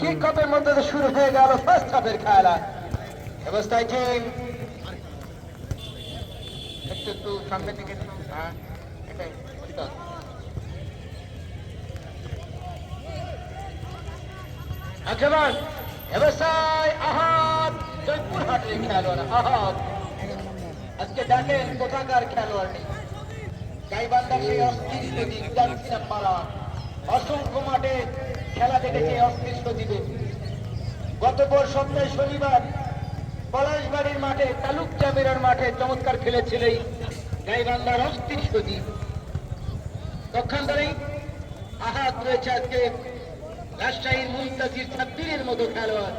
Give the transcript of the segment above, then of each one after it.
Kick কাপের মধ্যে শুরু হয়ে গেল? ফার্স্ট হাফের খেলা। অবস্থায় আহাত জয়পুর হাটের খেলোয়াড় আহাত আজকে দেখেন কোথাকার খেলোয়াড়। নেই গাইবান্ধার সেই অস্তিত্ব দিক জানছি না পারা। অসংখ্য মাঠে খেলা দেখেছে অস্তিত্ব দিবে গত পর সপ্তাহে শনিবার পলাশবাড়ির মাঠে তালুক জামিরার মাঠে চমৎকার খেলেছিল এই গাইবান্ধার অস্তিত্ব দ্বীপ পক্ষান্তরেই আহাত রয়েছে আজকে রাজশাহীর মুস্তাজির ছাত্রীর মতো খেলোয়াড়।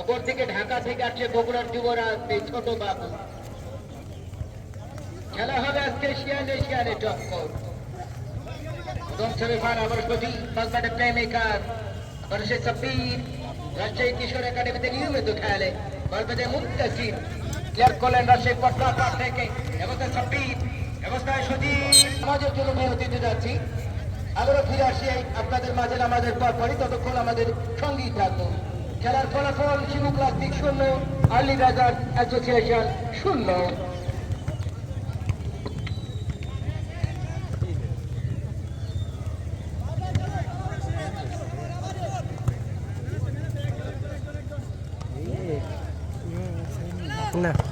অপরদিকে ঢাকা থেকে আসছে বগুড়ার যুবরাজ, এই ছোট বাবু। খেলা হবে আজকে শিয়ানে শিয়ানে টক্কর সেমিফাইনাল আবার প্রতি বাগদাটে প্লেমেকার আবার সে সাব্বির, রাজশাহী কিশোর একাডেমিতে নিয়মিত খেলে। গল্পতে মুক্তাসির প্লেয়ার করলেন রাজশাহী পটনা পার থেকে। অবস্থায় সাব্বির অবস্থায় সুজিত সমাজের জন্য মেহনত দিতে যাচ্ছি। আবারও ফিরে আসি আপনাদের মাঝে আমাদের পর পরই। ততক্ষণ আমাদের সঙ্গেই থাকব খেলার ফলাফল শিবু প্লাস্টিক শূন্য, আর্লি বাজার অ্যাসোসিয়েশন শূন্য। না